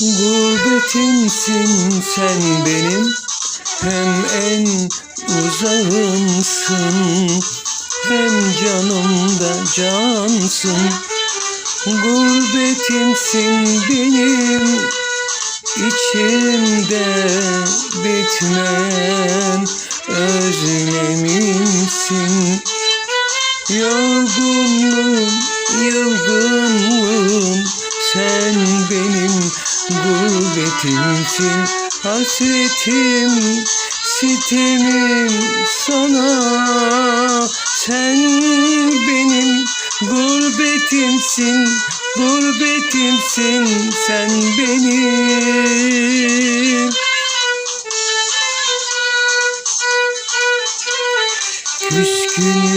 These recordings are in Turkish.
Gurbetimsin sen benim. Hem en uzağımsın Hem canımda cansın. Gurbetimsin benim içimde bitmeyen özlemimsin. Yorgunluğum, yılgınlığım sen gurbetimsin Hasretim, sitemim sana. Sen benim gurbetimsin Gurbetimsin sen benim. Küskünlüğüm,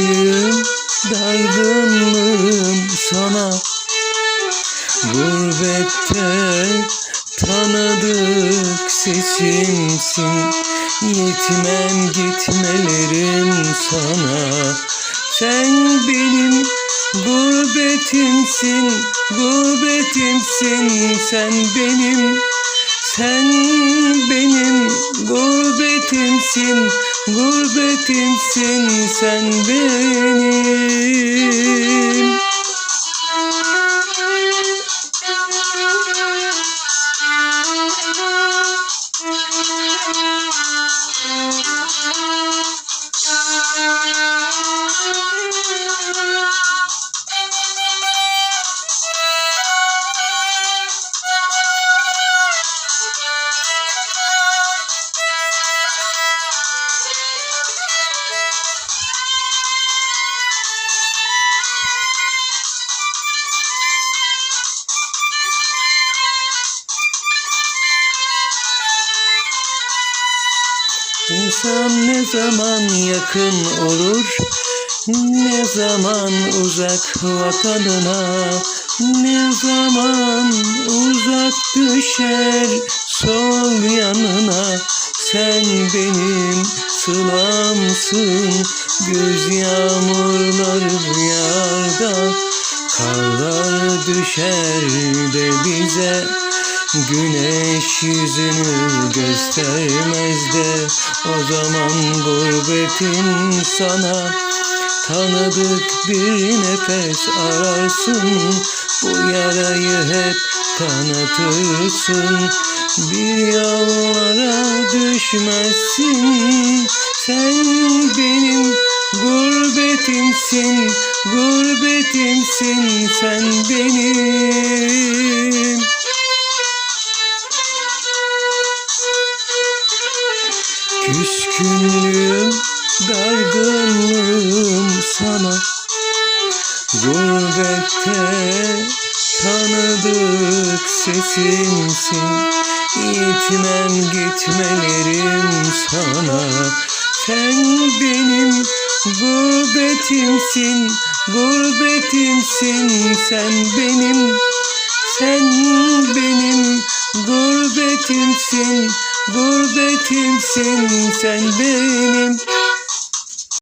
Gurbette tanıdık sesimsin. Yetmem gitmelerim sana. Sen benim gurbetimsin Gurbetimsin. Sen benim Sen benim gurbetimsin Gurbetimsin. Sen benim İnsan ne zaman yakın olur? Ne zaman uzak vatanına? Ne zaman uzak düşer sol yanına? Sen benim sılamsın Göz yağmurları yağar Karlar düşer de bize Güneş yüzünü göstermez de O zaman gurbetin sana. Tanıdık bir nefes ararsın Bu yarayı hep kanatırsın Bir yollara düşmezsin Sen benim gurbetimsin Gurbetimsin sen benim Küskünlüğüm, dargınlığım sana. Gurbette tanıdık sesimsin. Gitmem gitmelerim sana. Sen benim gurbetimsin Gurbetimsin. Sen benim Sen benim gurbetimsin Gurbetimsin sen benim